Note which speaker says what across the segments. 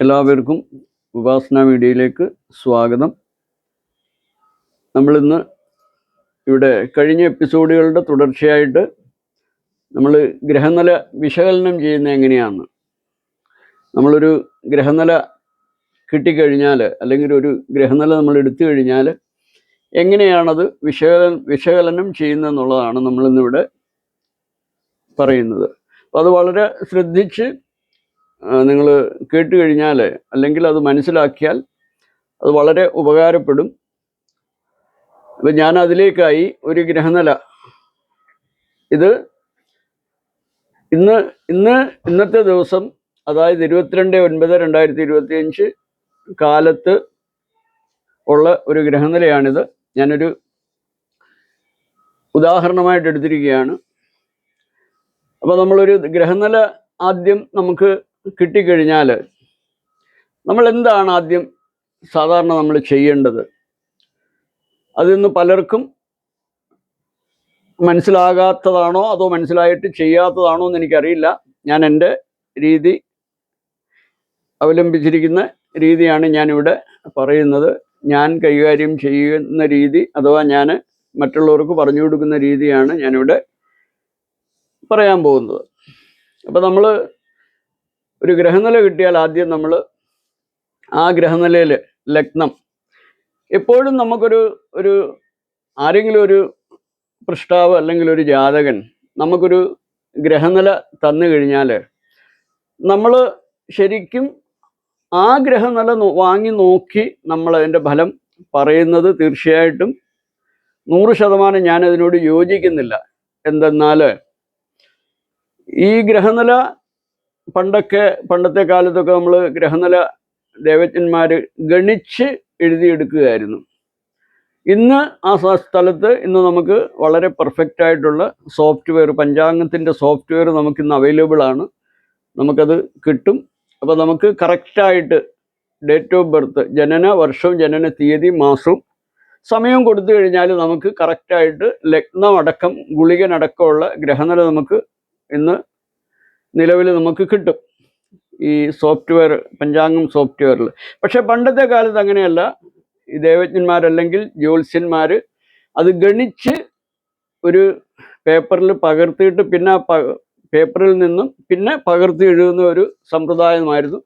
Speaker 1: എല്ലാവർക്കും ഉപാസന മീഡിയയിലേക്ക് സ്വാഗതം. നമ്മളിന്ന് ഇവിടെ കഴിഞ്ഞ എപ്പിസോഡുകളുടെ തുടർച്ചയായിട്ട് നമ്മൾ ഗ്രഹനില വിശകലനം ചെയ്യുന്ന എങ്ങനെയാണ്? നമ്മളൊരു ഗ്രഹനില കിട്ടിക്കഴിഞ്ഞാൽ അല്ലെങ്കിൽ ഒരു ഗ്രഹനില നമ്മൾ എടുത്തു കഴിഞ്ഞാൽ എങ്ങനെയാണത് വിശകലനം വിശകലനം ചെയ്യുന്നതെന്നുള്ളതാണ് നമ്മളിന്നിവിടെ പറയുന്നത്. അപ്പോൾ അത് വളരെ ശ്രദ്ധിച്ച് നിങ്ങൾ കേട്ട് കഴിഞ്ഞാൽ അല്ലെങ്കിൽ അത് മനസ്സിലാക്കിയാൽ അത് വളരെ ഉപകാരപ്പെടും. അപ്പം ഞാൻ അതിലേക്കായി ഒരു ഗ്രഹനില. ഇത് ഇന്ന് ഇന്ന് ഇന്നത്തെ ദിവസം അതായത് ഇരുപത്തിരണ്ട് ഒൻപത് രണ്ടായിരത്തി ഇരുപത്തി അഞ്ച് കാലത്ത് ഉള്ള ഒരു ഗ്രഹനിലയാണിത്. ഞാനൊരു ഉദാഹരണമായിട്ട് എടുത്തിരിക്കുകയാണ്. അപ്പോൾ നമ്മളൊരു ഗ്രഹനില ആദ്യം നമുക്ക് കിട്ടിക്കഴിഞ്ഞാൽ നമ്മൾ എന്താണ് ആദ്യം സാധാരണ നമ്മൾ ചെയ്യേണ്ടത്? അതിന്ന് പലർക്കും മനസ്സിലാകാത്തതാണോ അതോ മനസ്സിലായിട്ട് ചെയ്യാത്തതാണോ എന്ന് എനിക്കറിയില്ല ഞാൻ എന്റെ രീതി അവലംബിച്ചിരിക്കുന്ന രീതിയാണ് ഞാനിവിടെ പറയുന്നത്. ഞാൻ കൈകാര്യം ചെയ്യുന്ന രീതി അഥവാ ഞാൻ മറ്റുള്ളവർക്ക് പറഞ്ഞു കൊടുക്കുന്ന രീതിയാണ് ഞാനിവിടെ പറയാൻ പോകുന്നത്. അപ്പോൾ നമ്മൾ ഒരു ഗ്രഹനില കിട്ടിയാൽ ആദ്യം നമ്മൾ ആ ഗ്രഹനിലയിൽ ലഗ്നം. എപ്പോഴും നമുക്കൊരു ഒരു ആരെങ്കിലും ഒരു പൃഷ്ടാവ് അല്ലെങ്കിൽ ഒരു ജാതകൻ നമുക്കൊരു ഗ്രഹനില തന്നു കഴിഞ്ഞാൽ നമ്മൾ ശരിക്കും ആ ഗ്രഹനില വാങ്ങി നോക്കി നമ്മൾ അതിന്റെ ഫലം പറയുന്നത് തീർച്ചയായിട്ടും നൂറ് ശതമാനം ഞാനതിനോട് യോജിക്കുന്നില്ല. എന്തെന്നാൽ ഈ ഗ്രഹനില പണ്ടൊക്കെ പണ്ടത്തെ കാലത്തൊക്കെ നമ്മൾ ഗ്രഹനില ദേവജ്ഞന്മാർ ഗണിച്ച് എഴുതിയെടുക്കുകയായിരുന്നു. ഇന്ന് ആ സ്ഥലത്ത് ഇന്ന് നമുക്ക് വളരെ പെർഫെക്റ്റ് ആയിട്ടുള്ള സോഫ്റ്റ്വെയർ പഞ്ചാംഗത്തിന്റെ സോഫ്റ്റ്വെയർ നമുക്കിന്ന് അവൈലബിൾ ആണ്. നമുക്കത് കിട്ടും. അപ്പോൾ നമുക്ക് കറക്റ്റായിട്ട് ഡേറ്റ് ഓഫ് ബർത്ത് ജനന വർഷവും ജനന തീയതി മാസവും സമയം കൊടുത്തു കഴിഞ്ഞാൽ നമുക്ക് കറക്റ്റായിട്ട് ലഗ്നമടക്കം ഗുളികനടക്കമുള്ള ഗ്രഹനില നമുക്ക് ഇന്ന് നിലവിൽ നമുക്ക് കിട്ടും. ഈ സോഫ്റ്റ്വെയർ പഞ്ചാംഗം സോഫ്റ്റ്വെയറിൽ പക്ഷെ പണ്ടത്തെ കാലത്ത് അങ്ങനെയല്ല. ഈ ദേവജ്ഞന്മാരല്ലെങ്കിൽ ജ്യോത്സ്യന്മാർ അത് ഗണിച്ച് ഒരു പേപ്പറിൽ പകർത്തിയിട്ട് പിന്നെ പേപ്പറിൽ നിന്നും പിന്നെ പകർത്തി എഴുതുന്ന ഒരു സമ്പ്രദായമായിരുന്നു.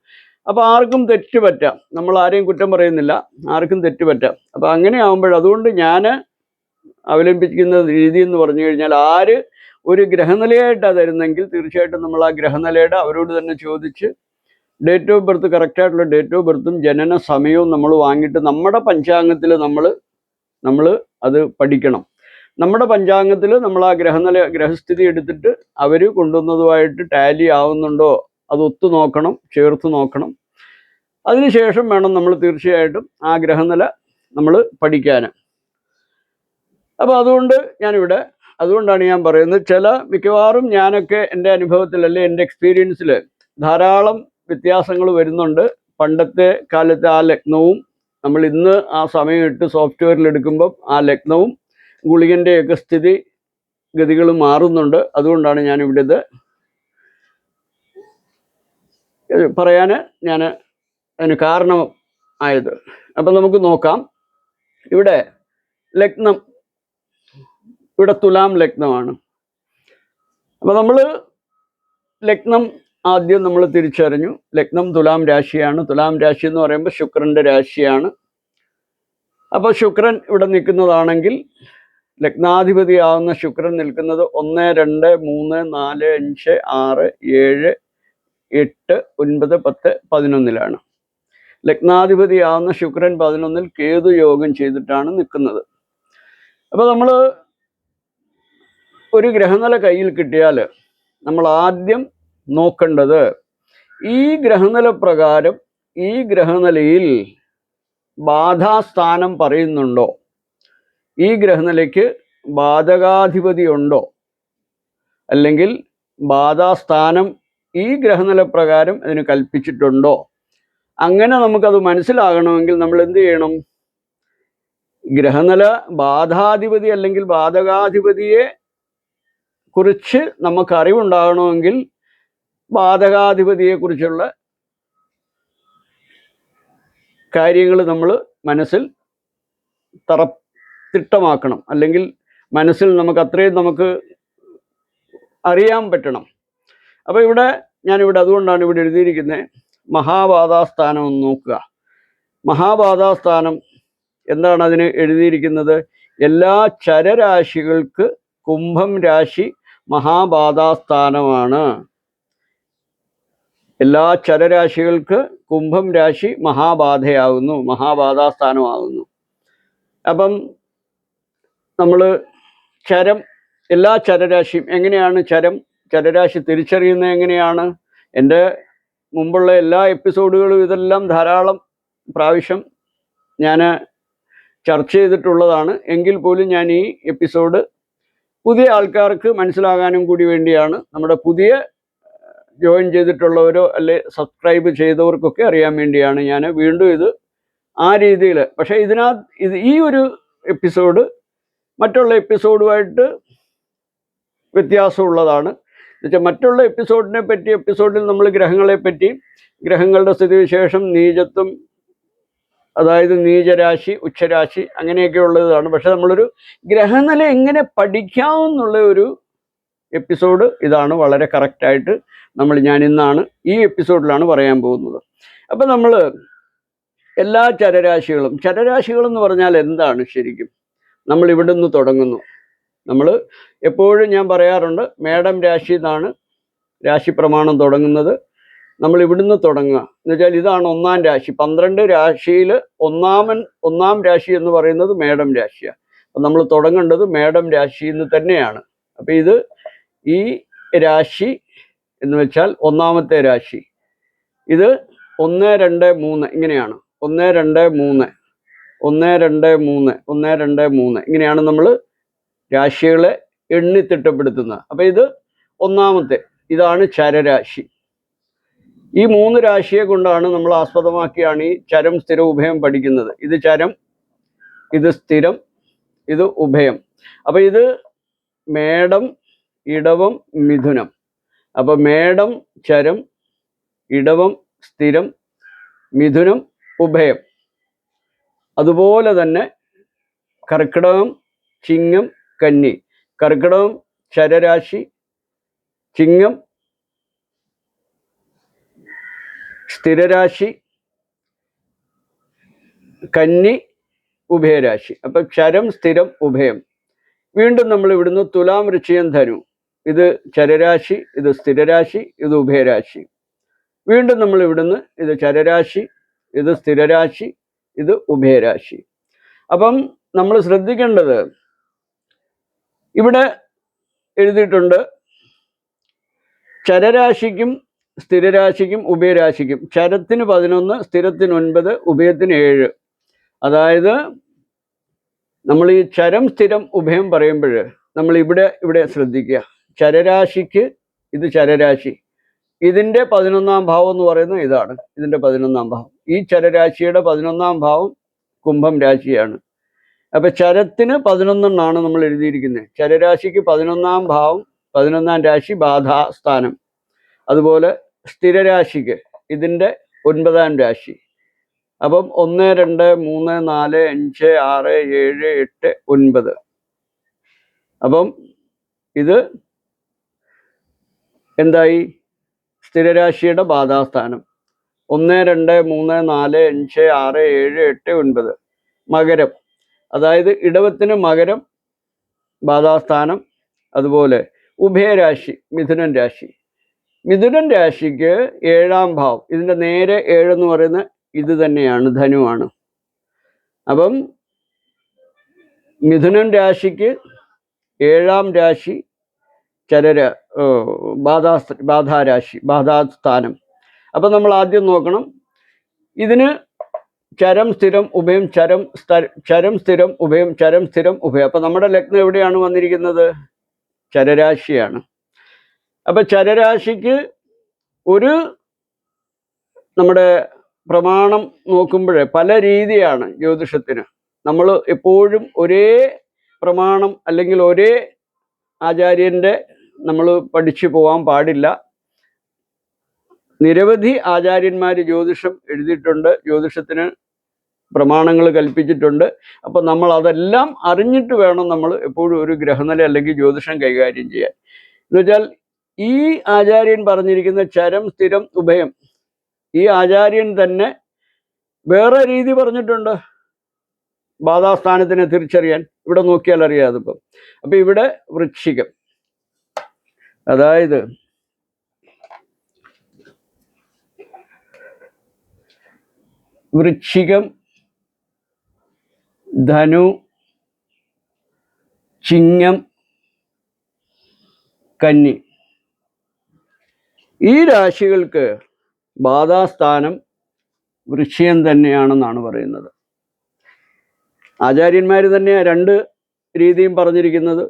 Speaker 1: അപ്പോൾ ആർക്കും തെറ്റ് പറ്റാം. നമ്മൾ ആരെയും കുറ്റം പറയുന്നില്ല. ആർക്കും തെറ്റ് പറ്റാം. അപ്പോൾ അങ്ങനെ ആകുമ്പോൾ അതുകൊണ്ട് ഞാൻ അവലംബിക്കുന്ന രീതി എന്ന് പറഞ്ഞു കഴിഞ്ഞാൽ ആര് ഒരു ഗ്രഹനിലയായിട്ടാണ് തരുന്നെങ്കിൽ തീർച്ചയായിട്ടും നമ്മൾ ആ ഗ്രഹനിലയുടെ അവരോട് തന്നെ ചോദിച്ച് ഡേറ്റ് ഓഫ് ബർത്ത് കറക്റ്റായിട്ടുള്ള ഡേറ്റ് ഓഫ് ബർത്തും ജനന സമയവും നമ്മൾ വാങ്ങിയിട്ട് നമ്മുടെ പഞ്ചാംഗത്തിൽ നമ്മൾ നമ്മൾ അത് പഠിക്കണം. നമ്മുടെ പഞ്ചാംഗത്തിൽ നമ്മൾ ആ ഗ്രഹനില ഗ്രഹസ്ഥിതി എടുത്തിട്ട് അവർ കൊണ്ടുവന്നതുമായിട്ട് ടാലി ആവുന്നുണ്ടോ അത് ഒത്തു നോക്കണം ചേർത്ത് നോക്കണം. അതിനുശേഷം വേണം നമ്മൾ തീർച്ചയായിട്ടും ആ ഗ്രഹനില നമ്മൾ പഠിക്കാൻ അപ്പോൾ അതുകൊണ്ട് ഞാനിവിടെ അതുകൊണ്ടാണ് ഞാൻ പറയുന്നത്. ചില മിക്കവാറും ഞാനൊക്കെ എന്റെ അനുഭവത്തിൽ അല്ലെ എന്റെ എക്സ്പീരിയൻസിൽ ധാരാളം വ്യത്യാസങ്ങൾ വരുന്നുണ്ട്. പണ്ടത്തെ കാലത്തെ ആ ലഗ്നവും നമ്മൾ ഇന്ന് ആ സമയം ഇട്ട് സോഫ്റ്റ്വെയറിൽ എടുക്കുമ്പം ആ ലഗ്നവും ഗുളികന്റെയൊക്കെ സ്ഥിതി ഗതികൾ മാറുന്നുണ്ട്. അതുകൊണ്ടാണ് ഞാൻ ഇവിടെ ഇത് പറയാൻ ഞാൻ അതിന് കാരണം ആയത് അപ്പം നമുക്ക് നോക്കാം. ഇവിടെ ലഗ്നം ഇവിടെ തുലാം ലഗ്നമാണ്. അപ്പോൾ നമ്മൾ ലഗ്നം ആദ്യം നമ്മൾ തിരിച്ചറിഞ്ഞു. ലഗ്നം തുലാം രാശിയാണ്. തുലാം രാശി എന്ന് പറയുമ്പോൾ ശുക്രന്റെ രാശിയാണ്. അപ്പോൾ ശുക്രൻ ഇവിടെ നിൽക്കുന്നതാണെങ്കിൽ ലഗ്നാധിപതിയാവുന്ന ശുക്രൻ നിൽക്കുന്നത് ഒന്ന് രണ്ട് മൂന്ന് നാല് അഞ്ച് ആറ് ഏഴ് എട്ട് ഒൻപത് പത്ത് പതിനൊന്നിലാണ്. ലഗ്നാധിപതിയാവുന്ന ശുക്രൻ പതിനൊന്നിൽ കേതു യോഗം ചെയ്തിട്ടാണ് നിൽക്കുന്നത്. അപ്പോൾ നമ്മൾ ഒരു ഗ്രഹനില കയ്യിൽ കിട്ടിയാൽ നമ്മൾ ആദ്യം നോക്കേണ്ടത് ഈ ഗ്രഹനില പ്രകാരം ഈ ഗ്രഹനിലയിൽ ബാധാസ്ഥാനം പറയുന്നുണ്ടോ? ഈ ഗ്രഹനിലയ്ക്ക് ബാധകാധിപതി ഉണ്ടോ? അല്ലെങ്കിൽ ബാധാസ്ഥാനം ഈ ഗ്രഹനില പ്രകാരം അതിന് കൽപ്പിച്ചിട്ടുണ്ടോ? അങ്ങനെ നമുക്കത് മനസ്സിലാകണമെങ്കിൽ നമ്മൾ എന്ത് ചെയ്യണം? ഗ്രഹനില ബാധാധിപതി അല്ലെങ്കിൽ ബാധകാധിപതിയെ കുറിച്ച് നമുക്ക് അറിവുണ്ടാകണമെങ്കിൽ ബാധകാധിപതിയെക്കുറിച്ചുള്ള കാര്യങ്ങൾ നമ്മൾ മനസ്സിൽ തറ തിട്ടമാക്കണം അല്ലെങ്കിൽ മനസ്സിൽ നമുക്ക് അത്രയും നമുക്ക് അറിയാൻ പറ്റണം. അപ്പോൾ ഇവിടെ ഞാനിവിടെ അതുകൊണ്ടാണ് ഇവിടെ എഴുതിയിരിക്കുന്നത് മഹാബാധാസ്ഥാനം ഒന്ന് നോക്കുക. മഹാബാധാസ്ഥാനം എന്താണ് അതിന് എഴുതിയിരിക്കുന്നത്? എല്ലാ ചരരാശികൾക്ക് കുംഭം രാശി മഹാബാധാസ്ഥാനമാണ്. എല്ലാ ചരരാശികൾക്ക് കുംഭം രാശി മഹാബാധയാവുന്നു മഹാബാധാസ്ഥാനമാകുന്നു അപ്പം നമ്മൾ ചരം എല്ലാ ചരരാശിയും എങ്ങനെയാണ് ചരം ചരരാശി തിരിച്ചറിയുന്നത് എങ്ങനെയാണ്? എന്റെ മുമ്പുള്ള എല്ലാ എപ്പിസോഡുകളും ഇതെല്ലാം ധാരാളം പ്രാവശ്യം ഞാൻ ചർച്ച ചെയ്തിട്ടുള്ളതാണ്. എങ്കിൽ പോലും ഞാൻ ഈ എപ്പിസോഡ് പുതിയ ആൾക്കാർക്ക് മനസ്സിലാകാനും കൂടി വേണ്ടിയാണ് നമ്മുടെ പുതിയ ജോയിൻ ചെയ്തിട്ടുള്ളവരോ അല്ലെ സബ്സ്ക്രൈബ് ചെയ്തവർക്കൊക്കെ അറിയാൻ വേണ്ടിയാണ് ഞാൻ വീണ്ടും ഇത് ആ രീതിയിൽ പക്ഷേ ഇതിനകത്ത് ഇത് ഈ ഒരു എപ്പിസോഡ് മറ്റുള്ള എപ്പിസോഡുമായിട്ട് വ്യത്യാസമുള്ളതാണ്. എന്നുവെച്ചാൽ മറ്റുള്ള എപ്പിസോഡിനെ പറ്റി എപ്പിസോഡിൽ നമ്മൾ ഗ്രഹങ്ങളെ പറ്റി ഗ്രഹങ്ങളുടെ സ്ഥിതിവിശേഷം നീചത്വം അതായത് നീചരാശി ഉച്ചരാശി അങ്ങനെയൊക്കെ ഉള്ളതാണ് പക്ഷെ നമ്മളൊരു ഗ്രഹനില എങ്ങനെ പഠിക്കാമെന്നുള്ള ഒരു എപ്പിസോഡ് ഇതാണ്. വളരെ കറക്റ്റായിട്ട് നമ്മൾ ഞാൻ ഇന്നാണ് ഈ എപ്പിസോഡിലാണ് പറയാൻ പോകുന്നത്. അപ്പം നമ്മൾ എല്ലാ ചരരാശികളും ചരരാശികളെന്ന് പറഞ്ഞാൽ എന്താണ് ശരിക്കും? നമ്മൾ ഇവിടെ നിന്ന് തുടങ്ങുന്നു. നമ്മൾ എപ്പോഴും ഞാൻ പറയാറുണ്ട് മേഡം രാശി എന്നാണ് രാശി പ്രമാണം തുടങ്ങുന്നത്. നമ്മൾ ഇവിടുന്ന് തുടങ്ങുക. എന്ന് വെച്ചാൽ ഇതാണ് ഒന്നാം രാശി. പന്ത്രണ്ട് രാശിയിൽ ഒന്നാമൻ ഒന്നാം രാശി എന്ന് പറയുന്നത് മേടം രാശിയാണ് അപ്പം നമ്മൾ തുടങ്ങേണ്ടത് മേടം രാശിയിൽ നിന്ന് തന്നെയാണ്. അപ്പം ഇത് ഈ രാശി എന്ന് വെച്ചാൽ ഒന്നാമത്തെ രാശി. ഇത് ഒന്ന് രണ്ട് മൂന്ന് ഇങ്ങനെയാണ്. ഒന്ന് രണ്ട് മൂന്ന്. ഒന്ന് രണ്ട് മൂന്ന്. ഒന്ന് രണ്ട് മൂന്ന് ഇങ്ങനെയാണ് നമ്മൾ രാശികളെ എണ്ണിത്തിട്ടപ്പെടുത്തുന്നത്. അപ്പം ഇത് ഒന്നാമത്തെ ഇതാണ് ചരരാശി. ഈ മൂന്ന് രാശിയെ കൊണ്ടാണ് നമ്മൾ ആസ്പദമാക്കിയാണ് ഈ ചരം സ്ഥിര ഉഭയം പഠിക്കുന്നത്. ഇത് ചരം ഇത് സ്ഥിരം ഇത് ഉഭയം. അപ്പം ഇത് മേടം ഇടവം മിഥുനം. അപ്പം മേടം ചരം ഇടവം സ്ഥിരം മിഥുനം ഉഭയം. അതുപോലെ തന്നെ കർക്കിടകം ചിങ്ങം കന്നി. കർക്കിടകം ചരരാശി ചിങ്ങം സ്ഥിരരാശി കന്നി ഉഭയരാശി. അപ്പം ക്ഷരം സ്ഥിരം ഉഭയം. വീണ്ടും നമ്മൾ ഇവിടുന്ന് തുലാം ഋഷിയം ധനു. ഇത് ചരരാശി ഇത് സ്ഥിരരാശി ഇത് ഉഭയരാശി. വീണ്ടും നമ്മൾ ഇവിടുന്ന് ഇത് ചരരാശി ഇത് സ്ഥിരരാശി ഇത് ഉഭയരാശി. അപ്പം നമ്മൾ ശ്രദ്ധിക്കേണ്ടത് ഇവിടെ എഴുതിയിട്ടുണ്ട് ചരരാശിക്കും സ്ഥിരരാശിക്കും ഉഭയരാശിക്കും. ചരത്തിന് പതിനൊന്ന് സ്ഥിരത്തിന് ഒൻപത് ഉഭയത്തിന് ഏഴ്. അതായത് നമ്മൾ ഈ ചരം സ്ഥിരം ഉഭയം പറയുമ്പോൾ നമ്മൾ ഇവിടെ ഇവിടെ ശ്രദ്ധിക്കുക. ചരരാശിക്ക് ഇത് ചരരാശി. ഇതിന്റെ പതിനൊന്നാം ഭാവം എന്ന് പറയുന്നത് ഇതാണ്. ഇതിന്റെ പതിനൊന്നാം ഭാവം. ഈ ചരരാശിയുടെ പതിനൊന്നാം ഭാവം കുംഭം രാശിയാണ്. അപ്പൊ ചരത്തിന് പതിനൊന്നെണ്ണാണ് നമ്മൾ എഴുതിയിരിക്കുന്നത്. ചരരാശിക്ക് പതിനൊന്നാം ഭാവം പതിനൊന്നാം രാശി ബാധാസ്ഥാനം. അതുപോലെ സ്ഥിരരാശിക്ക് ഇതിന്റെ ഒൻപതാം രാശി. അപ്പം ഒന്ന് രണ്ട് മൂന്ന് നാല് അഞ്ച് ആറ് ഏഴ് എട്ട് ഒൻപത്. അപ്പം ഇത് എന്തായി? സ്ഥിരരാശിയുടെ ബാധാസ്ഥാനം. ഒന്ന് രണ്ട് മൂന്ന് നാല് അഞ്ച് ആറ് ഏഴ് എട്ട് ഒൻപത്. മകരം. അതായത് ഇടവത്തിന് മകരം ബാധാസ്ഥാനം. അതുപോലെ ഉഭയരാശി മിഥുനൻ രാശി. മിഥുനൻ രാശിക്ക് ഏഴാം ഭാവം. ഇതിന്റെ നേരെ ഏഴെന്ന് പറയുന്ന ഇത് തന്നെയാണ് ധനുവാണ്. അപ്പം മിഥുനൻ രാശിക്ക് ഏഴാം രാശി ചരര ബാധാ ബാധാരാശി ബാധാസ്ഥാനം അപ്പം നമ്മൾ ആദ്യം നോക്കണം. ഇതിന് ചരം സ്ഥിരം ഉഭയം ചരം ചരം സ്ഥിരം ഉഭയം ചരം സ്ഥിരം ഉഭയം. അപ്പം നമ്മുടെ ലഗ്നം എവിടെയാണ് വന്നിരിക്കുന്നത്? ചരരാശിയാണ്. അപ്പം ചരരാശിക്ക് ഒരു നമ്മുടെ പ്രമാണം നോക്കുമ്പോൾ പല രീതിയാണ് ജ്യോതിഷത്തിന്. നമ്മൾ എപ്പോഴും ഒരേ പ്രമാണം അല്ലെങ്കിൽ ഒരേ ആചാര്യന്റെ നമ്മൾ പഠിച്ചു പോകാൻ പാടില്ല. നിരവധി ആചാര്യന്മാർ ജ്യോതിഷം എഴുതിയിട്ടുണ്ട്. ജ്യോതിഷത്തിന് പ്രമാണങ്ങൾ കൽപ്പിച്ചിട്ടുണ്ട്. അപ്പം നമ്മൾ അതെല്ലാം അറിഞ്ഞിട്ട് വേണം നമ്മൾ എപ്പോഴും ഒരു ഗ്രഹനില അല്ലെങ്കിൽ ജ്യോതിഷം കൈകാര്യം ചെയ്യാൻ. എന്നുവെച്ചാൽ ഈ ആചാര്യൻ പറഞ്ഞിരിക്കുന്ന ചരം സ്ഥിരം ഉഭയം. ഈ ആചാര്യൻ തന്നെ വേറെ രീതി പറഞ്ഞിട്ടുണ്ട്. ബാധാസ്ഥാനത്തിനെ തിരിച്ചറിയാൻ. ഇവിടെ നോക്കിയാൽ അറിയാം അതിപ്പം. അപ്പൊ ഇവിടെ വൃശ്ചികം. അതായത് വൃശ്ചികം ധനു ചിങ്ങം കന്നി. ഈ രാശികൾക്ക് ബാധാസ്ഥാനം വൃശ്ചികം തന്നെയാണെന്നാണ് പറയുന്നത്. ആചാര്യന്മാർ തന്നെയാണ് രണ്ട് രീതിയും പറഞ്ഞിരിക്കുന്നത്.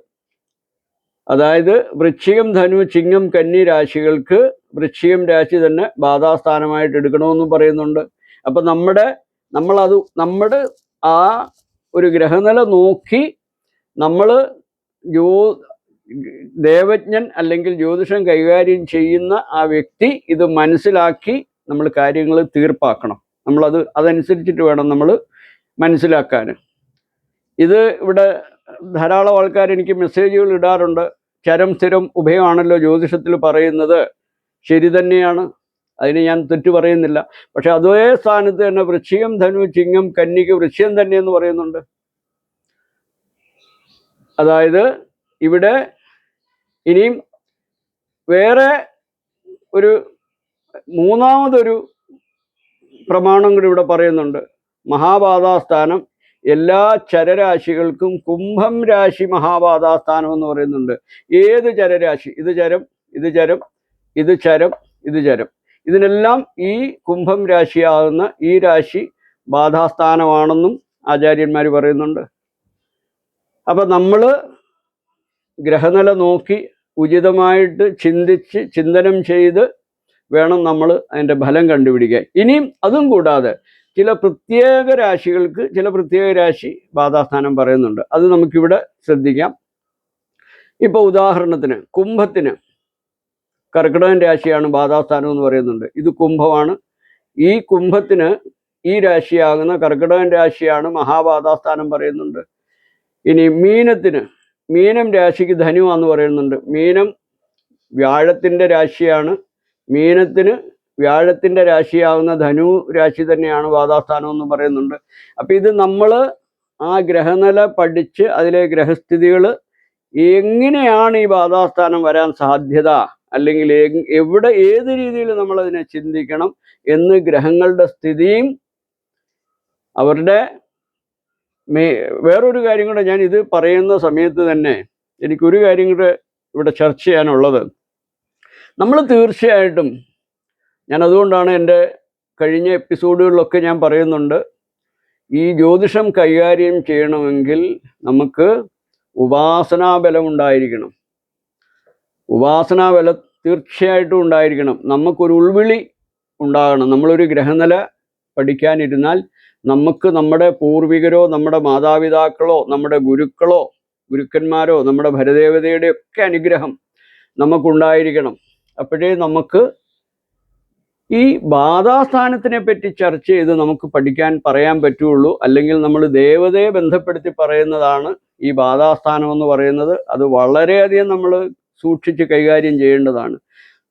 Speaker 1: അതായത് വൃശ്ചികം ധനു ചിങ്ങം കന്നി രാശികൾക്ക് വൃശ്ചികം രാശി തന്നെ ബാധാസ്ഥാനമായിട്ട് എടുക്കണമെന്നും പറയുന്നുണ്ട്. അപ്പം നമ്മുടെ നമ്മളത് നമ്മുടെ ആ ഒരു ഗ്രഹനില നോക്കി നമ്മൾ ജ്യോ ദേവജ്ഞൻ അല്ലെങ്കിൽ ജ്യോതിഷം കൈകാര്യം ചെയ്യുന്ന ആ വ്യക്തി ഇത് മനസ്സിലാക്കി നമ്മൾ കാര്യങ്ങൾ തീർപ്പാക്കണം. നമ്മളത് അതനുസരിച്ചിട്ട് വേണം നമ്മൾ മനസ്സിലാക്കാൻ. ഇത് ഇവിടെ ധാരാളം ആൾക്കാർ എനിക്ക് മെസ്സേജുകൾ ഇടാറുണ്ട്. ചരം സ്ഥിരം ഉഭയമാണല്ലോ ജ്യോതിഷത്തിൽ പറയുന്നത്. ശരി തന്നെയാണ്. അതിന് ഞാൻ തെറ്റു പറയുന്നില്ല. പക്ഷെ അതേ സ്ഥാനത്ത് തന്നെ വൃശ്ചികം ധനു ചിങ്ങം കന്നിക്ക് വൃക്ഷം തന്നെയെന്ന് പറയുന്നുണ്ട്. അതായത് ഇവിടെ ഇനിയും വേറെ ഒരു മൂന്നാമതൊരു പ്രമാണം കൂടി ഇവിടെ പറയുന്നുണ്ട്. മഹാപാതാസ്ഥാനം എല്ലാ ചരരാശികൾക്കും കുംഭം രാശി മഹാപാതാസ്ഥാനം എന്ന് പറയുന്നുണ്ട്. ഏത് ചരരാശി? ഇത് ചരം ഇത് ചരം ഇത് ചരം ഇത് ചരം. ഇതിനെല്ലാം ഈ കുംഭം രാശിയാകുന്ന ഈ രാശി ബാധാസ്ഥാനമാണെന്നും ആചാര്യന്മാർ പറയുന്നുണ്ട്. അപ്പം നമ്മൾ ഗ്രഹനില നോക്കി ഉചിതമായിട്ട് ചിന്തിച്ച് ചിന്തനം ചെയ്ത് വേണം നമ്മൾ അതിന്റെ ഫലം കണ്ടുപിടിക്കാൻ. ഇനിയും അതും കൂടാതെ ചില പ്രത്യേക രാശികൾക്ക് ചില പ്രത്യേക രാശി ബാധാസ്ഥാനം പറയുന്നുണ്ട്. അത് നമുക്കിവിടെ ശ്രദ്ധിക്കാം. ഇപ്പോൾ ഉദാഹരണത്തിന് കുംഭത്തിന് കർക്കിടകൻ രാശിയാണ് ബാധാസ്ഥാനം എന്ന് പറയുന്നുണ്ട്. ഇത് കുംഭമാണ്. ഈ കുംഭത്തിന് ഈ രാശിയാകുന്ന കർക്കിടകൻ രാശിയാണ് മഹാബാധാസ്ഥാനം പറയുന്നുണ്ട്. ഇനി മീനത്തിന് മീനം രാശിക്ക് ധനുവാന്ന് പറയുന്നുണ്ട്. മീനം വ്യാഴത്തിന്റെ രാശിയാണ്. മീനത്തിന് വ്യാഴത്തിന്റെ രാശിയാവുന്ന ധനു രാശി തന്നെയാണ് വാദാസ്ഥാനം എന്ന് പറയുന്നുണ്ട്. അപ്പം ഇത് നമ്മൾ ആ ഗ്രഹനില പഠിച്ച് അതിലെ ഗ്രഹസ്ഥിതികൾ എങ്ങനെയാണ് ഈ വാദാസ്ഥാനം വരാൻ സാധ്യത? അല്ലെങ്കിൽ എവിടെ ഏത് രീതിയിൽ നമ്മൾ അതിനെ ചിന്തിക്കണം എന്ന് ഗ്രഹങ്ങളുടെ സ്ഥിതിയും അവരുടെ മേ വേറൊരു കാര്യം കൂടെ ഞാൻ ഇത് പറയുന്ന സമയത്ത് തന്നെ എനിക്കൊരു കാര്യം കൂടെ ഇവിടെ ചർച്ച ചെയ്യാനുള്ളത്. നമ്മൾ തീർച്ചയായിട്ടും ഞാൻ അതുകൊണ്ടാണ് എന്റെ കഴിഞ്ഞ എപ്പിസോഡുകളിലൊക്കെ ഞാൻ പറയുന്നുണ്ട് ഈ ജ്യോതിഷം കൈകാര്യം ചെയ്യണമെങ്കിൽ നമുക്ക് ഉപാസനാബലം ഉണ്ടായിരിക്കണം ഉപാസനാബലം തീർച്ചയായിട്ടും ഉണ്ടായിരിക്കണം. നമുക്കൊരു ഉൾവിളി ഉണ്ടാകണം. നമ്മളൊരു ഗ്രഹനില പഠിക്കാനിരുന്നാൽ നമുക്ക് നമ്മുടെ പൂർവികരോ നമ്മുടെ മാതാപിതാക്കളോ നമ്മുടെ ഗുരുക്കളോ ഗുരുക്കന്മാരോ നമ്മുടെ ഭരദേവതയുടെ ഒക്കെ അനുഗ്രഹം നമുക്കുണ്ടായിരിക്കണം. അപ്പോഴേ നമുക്ക് ഈ ബാധാസ്ഥാനത്തിനെ പറ്റി ചർച്ച ചെയ്ത് നമുക്ക് പഠിക്കാൻ പറയാൻ പറ്റുള്ളൂ. അല്ലെങ്കിൽ നമ്മൾ ദേവതയെ ബന്ധപ്പെടുത്തി പറയുന്നതാണ് ഈ ബാധാസ്ഥാനം എന്ന് പറയുന്നത്. അത് വളരെയധികം നമ്മൾ സൂക്ഷിച്ച് കൈകാര്യം ചെയ്യേണ്ടതാണ്.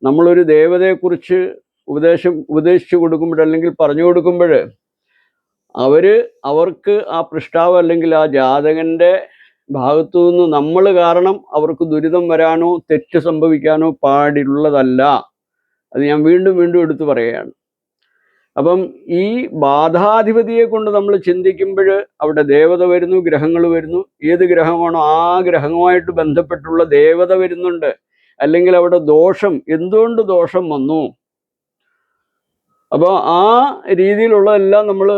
Speaker 1: നമ്മളൊരു ദേവതയെക്കുറിച്ച് ഉപദേശം ഉപദേശിച്ചു കൊടുക്കുമ്പോഴല്ലെങ്കിൽ പറഞ്ഞു കൊടുക്കുമ്പോൾ അവർ അവർക്ക് ആ പൃഷ്ടാവ് അല്ലെങ്കിൽ ആ ജാതകന്റെ ഭാഗത്തു നിന്ന് നമ്മൾ കാരണം അവർക്ക് ദുരിതം വരാനോ തെറ്റ് സംഭവിക്കാനോ പാടുള്ളതല്ല അത് ഞാൻ വീണ്ടും വീണ്ടും എടുത്തു പറയുകയാണ്. അപ്പം ഈ ബാധാധിപതിയെ കൊണ്ട് നമ്മൾ ചിന്തിക്കുമ്പോൾ അവിടെ ദേവത വരുന്നു ഗ്രഹങ്ങൾ വരുന്നു. ഏത് ഗ്രഹമാണോ ആ ഗ്രഹവുമായിട്ട് ബന്ധപ്പെട്ടുള്ള ദേവത വരുന്നുണ്ട്. അല്ലെങ്കിൽ അവിടെ ദോഷം എന്തുകൊണ്ട് ദോഷം വന്നു? അപ്പോൾ ആ രീതിയിലുള്ളതെല്ലാം നമ്മൾ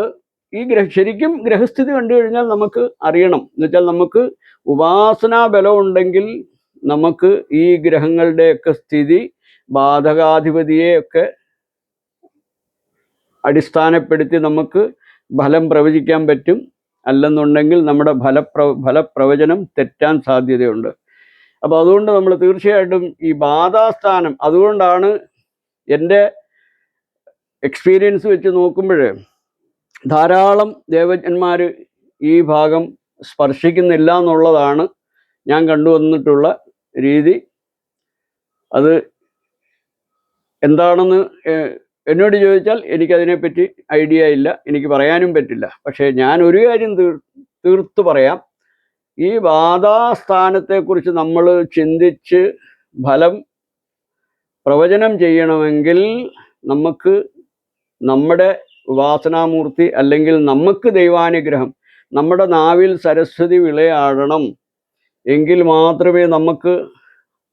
Speaker 1: ഈ ഗ്രഹ ശരിക്കും ഗ്രഹസ്ഥിതി കണ്ടു കഴിഞ്ഞാൽ നമുക്ക് അറിയണം. എന്നുവെച്ചാൽ നമുക്ക് ഉപാസനാ ബലം ഉണ്ടെങ്കിൽ നമുക്ക് ഈ ഗ്രഹങ്ങളുടെയൊക്കെ സ്ഥിതി ബാധകാധിപതിയെയൊക്കെ അടിസ്ഥാനപ്പെടുത്തി നമുക്ക് ഫലം പ്രവചിക്കാൻ പറ്റും. അല്ലെന്നുണ്ടെങ്കിൽ നമ്മുടെ ഫലപ്ര ഫലപ്രവചനം തെറ്റാൻ സാധ്യതയുണ്ട്. അപ്പോൾ അതുകൊണ്ട് നമ്മൾ തീർച്ചയായിട്ടും ഈ ബാധാസ്ഥാനം അതുകൊണ്ടാണ് എന്റെ എക്സ്പീരിയൻസ് വെച്ച് നോക്കുമ്പോൾ ധാരാളം ദേവജ്ഞന്മാർ ഈ ഭാഗം സ്പർശിക്കുന്നില്ല എന്നുള്ളതാണ് ഞാൻ കണ്ടുവന്നിട്ടുള്ള രീതി. അത് എന്താണെന്ന് എന്നോട് ചോദിച്ചാൽ എനിക്കതിനെപ്പറ്റി ഐഡിയ ഇല്ല എനിക്ക് പറയാനും പറ്റില്ല. പക്ഷേ ഞാൻ ഒരു കാര്യം തീർ തീർത്തു പറയാം. ഈ വാദാസ്ഥാനത്തെക്കുറിച്ച് നമ്മൾ ചിന്തിച്ച് ഫലം പ്രവചനം ചെയ്യണമെങ്കിൽ നമുക്ക് നമ്മുടെ ഉപാസനാമൂർത്തി അല്ലെങ്കിൽ നമുക്ക് ദൈവാനുഗ്രഹം. നമ്മുടെ നാവിൽ സരസ്വതി വിളയാടണം. എങ്കിൽ മാത്രമേ നമുക്ക്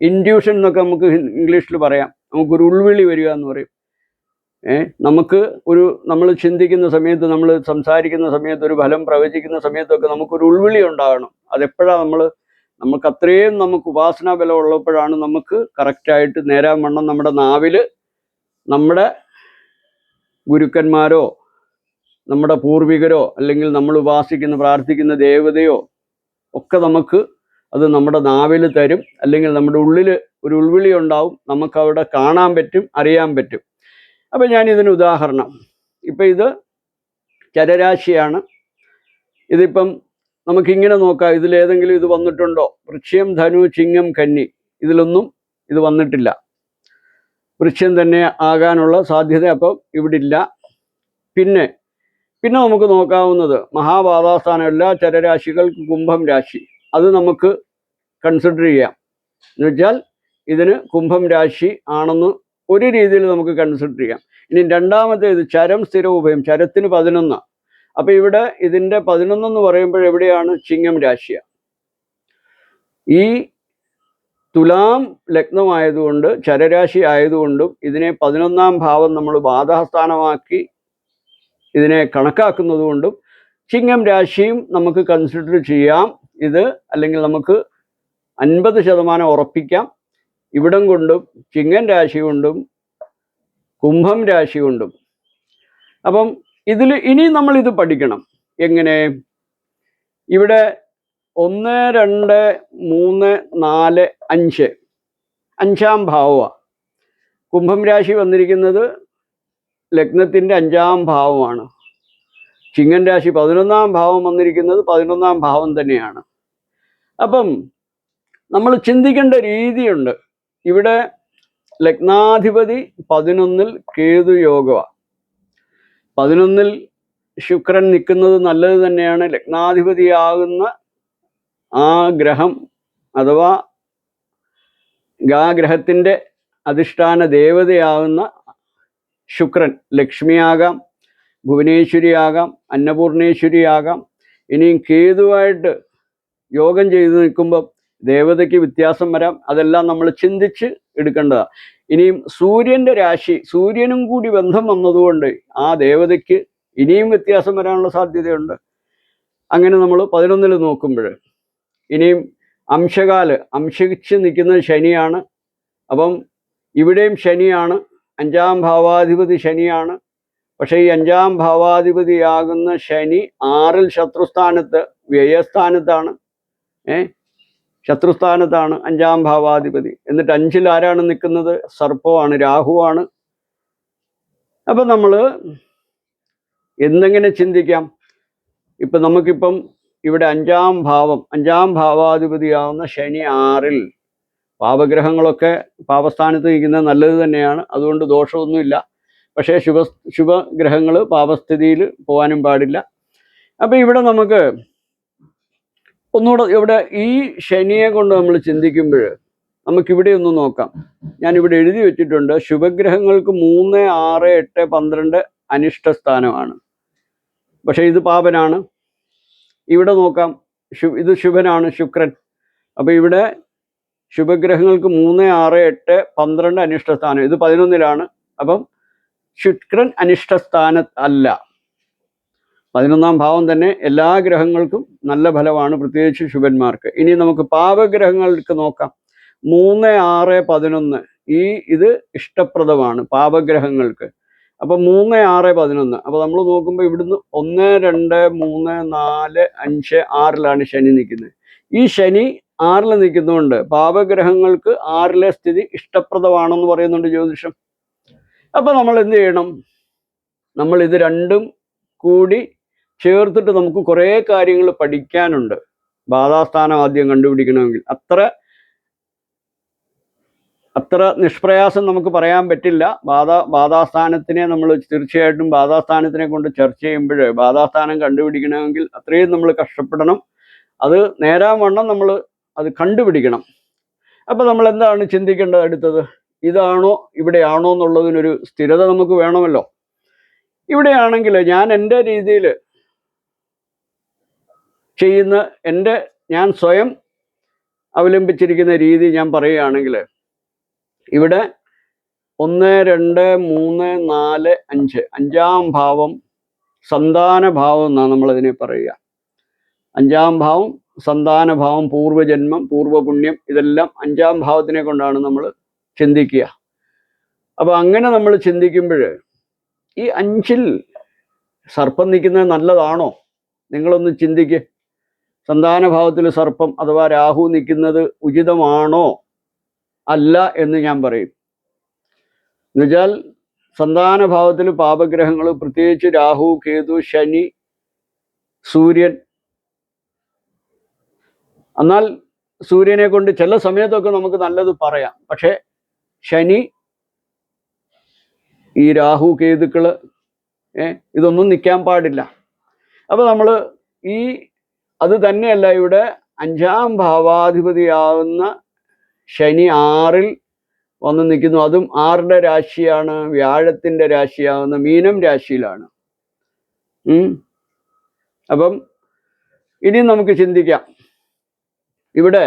Speaker 1: ഇൻഡ്യൂഷൻ എന്നൊക്കെ നമുക്ക് ഇംഗ്ലീഷിൽ പറയാം. നമുക്കൊരു ഉൾവിളി വരിക എന്ന് പറയും. ഏ നമുക്ക് ഒരു നമ്മൾ ചിന്തിക്കുന്ന സമയത്ത് നമ്മൾ സംസാരിക്കുന്ന സമയത്ത് ഒരു ഫലം പ്രവചിക്കുന്ന സമയത്തൊക്കെ നമുക്കൊരു ഉൾവിളി ഉണ്ടാകണം. അതെപ്പോഴാണ് നമ്മൾ നമുക്ക് അത്രയും നമുക്ക് ഉപാസനാ ബലം ഉള്ളപ്പോഴാണ് നമുക്ക് കറക്റ്റായിട്ട് നേരാൻ വണ്ണം നമ്മുടെ നാവിൽ നമ്മുടെ ഗുരുക്കന്മാരോ നമ്മുടെ പൂർവികരോ അല്ലെങ്കിൽ നമ്മൾ ഉപാസിക്കുന്ന പ്രാർത്ഥിക്കുന്ന ദേവതയോ ഒക്കെ നമുക്ക് അത് നമ്മുടെ നാവിൽ തരും. അല്ലെങ്കിൽ നമ്മുടെ ഉള്ളിൽ ഒരു ഉൾവിളി ഉണ്ടാവും. നമുക്ക് അവിടെ കാണാൻ പറ്റും അറിയാൻ പറ്റും. അപ്പം ഞാനിതിന് ഉദാഹരണം. ഇപ്പം ഇത് ചരരാശിയാണ്. ഇതിപ്പം നമുക്കിങ്ങനെ നോക്കാം. ഇതിലേതെങ്കിലും ഇത് വന്നിട്ടുണ്ടോ? വൃക്ഷ്യം ധനു ചിങ്ങം കന്നി. ഇതിലൊന്നും ഇത് വന്നിട്ടില്ല. വൃക്ഷം തന്നെ ആകാനുള്ള സാധ്യത അപ്പം ഇവിടെ ഇല്ല പിന്നെ പിന്നെ നമുക്ക് നോക്കാവുന്നത് മഹാപാതാസ്ഥാനം എല്ലാ ചരരാശികൾക്ക് കുംഭം രാശി. അത് നമുക്ക് കൺസിഡർ ചെയ്യാം. എന്നുവെച്ചാൽ ഇതിന് കുംഭം രാശി ആണെന്ന് ഒരു രീതിയിൽ നമുക്ക് കൺസിഡർ ചെയ്യാം. ഇനി രണ്ടാമത്തേത് ചരം സ്ഥിര ഉഭയം ചരത്തിന് പതിനൊന്ന്. അപ്പൊ ഇവിടെ ഇതിന്റെ പതിനൊന്നെന്ന് പറയുമ്പോൾ എവിടെയാണ്? ചിങ്ങം രാശിയാണ്. ഈ തുലാം ലഗ്നമായതുകൊണ്ട് ചരരാശി ആയതുകൊണ്ടും ഇതിനെ പതിനൊന്നാം ഭാവം നമ്മൾ ബാധാസ്ഥാനമാക്കി ഇതിനെ കണക്കാക്കുന്നത് കൊണ്ടും ചിങ്ങം രാശിയും നമുക്ക് കൺസിഡർ ചെയ്യാം. ഇത് അല്ലെങ്കിൽ നമുക്ക് അൻപത് ശതമാനം ഉറപ്പിക്കാം. ഇവിടം കൊണ്ടും ചിങ്ങൻ രാശി കൊണ്ടും കുംഭം രാശി കൊണ്ടും. അപ്പം ഇതിൽ ഇനി ഇത് പഠിക്കണം. എങ്ങനെ? ഇവിടെ ഒന്ന് രണ്ട് മൂന്ന് നാല് അഞ്ച്. അഞ്ചാം ഭാവമാണ് കുംഭം രാശി വന്നിരിക്കുന്നത് ലഗ്നത്തിന്റെ അഞ്ചാം ഭാവമാണ്. ചിങ്ങൻ രാശി പതിനൊന്നാം ഭാവം വന്നിരിക്കുന്നത് പതിനൊന്നാം ഭാവം തന്നെയാണ്. അപ്പം നമ്മൾ ചിന്തിക്കേണ്ട രീതിയുണ്ട്. ഇവിടെ ലഗ്നാധിപതി പതിനൊന്നിൽ കേതു യോഗമാണ് പതിനൊന്നിൽ ശുക്രൻ നിൽക്കുന്നത് നല്ലത് തന്നെയാണ്. ലഗ്നാധിപതിയാകുന്ന ആ ഗ്രഹം അഥവാ ആ ഗ്രഹത്തിന്റെ അധിഷ്ഠാന ദേവതയാകുന്ന ശുക്രൻ ലക്ഷ്മിയാകാം ഭുവനേശ്വരിയാകാം അന്നപൂർണേശ്വരിയാകാം. ഇനിയും കേതുവായിട്ട് യോഗം ചെയ്തു നിൽക്കുമ്പോൾ ദേവതയ്ക്ക് വ്യത്യാസം വരാം. അതെല്ലാം നമ്മൾ ചിന്തിച്ച് എടുക്കേണ്ടതാണ് ഇനിയും സൂര്യന്റെ രാശി സൂര്യനും കൂടി ബന്ധം വന്നതുകൊണ്ട് ആ ദേവതയ്ക്ക് ഇനിയും വ്യത്യാസം വരാനുള്ള സാധ്യതയുണ്ട്. അങ്ങനെ നമ്മൾ പതിനൊന്നിൽ നോക്കുമ്പോൾ ഇനിയും അംശകാൽ അംശിച്ച് നിൽക്കുന്ന ശനിയാണ്. അപ്പം ഇവിടെയും ശനിയാണ്. അഞ്ചാം ഭാവാധിപതി ശനിയാണ്. പക്ഷേ ഈ അഞ്ചാം ഭാവാധിപതിയാകുന്ന ശനി ആറിൽ ശത്രുസ്ഥാനത്ത് വ്യയസ്ഥാനത്താണ്. ഏ? ശത്രുസ്ഥാനത്താണ് അഞ്ചാം ഭാവാധിപതി. എന്നിട്ട് അഞ്ചിൽ ആരാണ് നിൽക്കുന്നത്? സർപ്പമാണ് രാഹുവാണ്. അപ്പം നമ്മൾ എന്തെങ്ങനെ ചിന്തിക്കാം? ഇപ്പം നമുക്കിപ്പം ഇവിടെ അഞ്ചാം ഭാവം അഞ്ചാം ഭാവാധിപതിയാവുന്ന ശനി ആറിൽ പാപഗ്രഹങ്ങളൊക്കെ പാപസ്ഥാനത്ത് നിൽക്കുന്നത് നല്ലത് തന്നെയാണ്. അതുകൊണ്ട് ദോഷമൊന്നുമില്ല. പക്ഷേ ശുഭ ശുഭഗ്രഹങ്ങൾ പാപസ്ഥിതിയിൽ പോകാനും പാടില്ല. അപ്പം ഇവിടെ നമുക്ക് ഒന്നുകൂടെ ഇവിടെ ഈ ശനിയെ കൊണ്ട് നമ്മൾ ചിന്തിക്കുമ്പോൾ നമുക്കിവിടെ ഒന്ന് നോക്കാം. ഞാനിവിടെ എഴുതി വെച്ചിട്ടുണ്ട് ശുഭഗ്രഹങ്ങൾക്ക് മൂന്ന് ആറ് എട്ട് പന്ത്രണ്ട് അനിഷ്ടസ്ഥാനമാണ്. പക്ഷേ ഇത് പാപനാണ്. ഇവിടെ നോക്കാം. ശു ഇത് ശുഭനാണ് ശുക്രൻ. അപ്പോൾ ഇവിടെ ശുഭഗ്രഹങ്ങൾക്ക് മൂന്ന് ആറ് എട്ട് പന്ത്രണ്ട് അനിഷ്ടസ്ഥാനം. ഇത് പതിനൊന്നിലാണ്. അപ്പം ശുക്രൻ അനിഷ്ടസ്ഥാന അല്ല. പതിനൊന്നാം ഭാവം തന്നെ എല്ലാ ഗ്രഹങ്ങൾക്കും നല്ല ഫലമാണ് പ്രത്യേകിച്ച് ശുഭന്മാർക്ക്. ഇനി നമുക്ക് പാപഗ്രഹങ്ങൾക്ക് നോക്കാം. മൂന്ന് ആറ് പതിനൊന്ന്. ഈ ഇത് ഇഷ്ടപ്രദമാണ് പാപഗ്രഹങ്ങൾക്ക്. അപ്പൊ മൂന്ന് ആറ് പതിനൊന്ന്. അപ്പൊ നമ്മൾ നോക്കുമ്പോൾ ഇവിടുന്ന് ഒന്ന് രണ്ട് മൂന്ന് നാല് അഞ്ച് ആറിലാണ് ശനി നിൽക്കുന്നത്. ഈ ശനി ആറിൽ നിൽക്കുന്നതുകൊണ്ട് പാപഗ്രഹങ്ങൾക്ക് ആറിലെ സ്ഥിതി ഇഷ്ടപ്രദമാണെന്ന് പറയുന്നുണ്ട് ജ്യോതിഷം. അപ്പൊ നമ്മൾ എന്ത് ചെയ്യണം? നമ്മൾ ഇത് രണ്ടും കൂടി ചേർത്തിട്ട് നമുക്ക് കുറേ കാര്യങ്ങൾ പഠിക്കാനുണ്ട്. ബാധാസ്ഥാനം ആദ്യം കണ്ടുപിടിക്കണമെങ്കിൽ. അത്ര അത്ര നിഷ്പ്രയാസം നമുക്ക് പറയാൻ പറ്റില്ല. ബാധ ബാധാസ്ഥാനത്തിനെ നമ്മൾ തീർച്ചയായിട്ടും ബാധാസ്ഥാനത്തിനെ കൊണ്ട് ചർച്ച ചെയ്യുമ്പോൾ ബാധാസ്ഥാനം കണ്ടുപിടിക്കണമെങ്കിൽ അത്രയും നമ്മൾ കഷ്ടപ്പെടണം. അത് നേരാൻ വണ്ണം നമ്മൾ അത് കണ്ടുപിടിക്കണം. അപ്പോൾ നമ്മൾ എന്താണ് ചിന്തിക്കേണ്ടത് അടുത്തത്? ഇതാണോ ഇവിടെയാണോ എന്നുള്ളതിനൊരു സ്ഥിരത നമുക്ക് വേണമല്ലോ. ഇവിടെയാണെങ്കിൽ ഞാൻ എന്റെ രീതിയിൽ ചെയ്യുന്ന എന്റെ ഞാൻ സ്വയം അവലംബിച്ചിരിക്കുന്ന രീതി ഞാൻ പറയുകയാണെങ്കിൽ ഇവിടെ ഒന്ന് രണ്ട് മൂന്ന് നാല് അഞ്ച്. അഞ്ചാം ഭാവം സന്താന ഭാവം എന്നാണ് നമ്മളതിനെ പറയുക. അഞ്ചാം ഭാവം സന്താന ഭാവം പൂർവജന്മം പൂർവപുണ്യം ഇതെല്ലാം അഞ്ചാം ഭാവത്തിനെ കൊണ്ടാണ് നമ്മൾ ചിന്തിക്കുക. അപ്പോൾ അങ്ങനെ നമ്മൾ ചിന്തിക്കുമ്പോൾ ഈ അഞ്ചിൽ സർപ്പം നിൽക്കുന്നത് നല്ലതാണോ? നിങ്ങളൊന്ന് ചിന്തിക്ക്. സന്താന ഭാവത്തിൽ സർപ്പം അഥവാ രാഹു നിൽക്കുന്നത് ഉചിതമാണോ? അല്ല എന്ന് ഞാൻ പറയും. എന്നുവെച്ചാൽ സന്താന ഭാവത്തിൽ പാപഗ്രഹങ്ങൾ പ്രത്യേകിച്ച് രാഹു കേതു ശനി സൂര്യൻ. എന്നാൽ സൂര്യനെ കൊണ്ട് ചില സമയത്തൊക്കെ നമുക്ക് നല്ലത് പറയാം. പക്ഷേ ശനി ഈ രാഹു കേതുക്കൾ ഇതൊന്നും നിൽക്കാൻ പാടില്ല. അപ്പൊ നമ്മൾ ഈ അത് തന്നെയല്ല ഇവിടെ അഞ്ചാം ഭാവാധിപതിയാവുന്ന ശനി ആറിൽ വന്ന് നിൽക്കുന്നു. അതും ആറുടെ രാശിയാണ് വ്യാഴത്തിന്റെ രാശിയാവുന്ന മീനം രാശിയിലാണ്. അപ്പം ഇനി നമുക്ക് ചിന്തിക്കാം. ഇവിടെ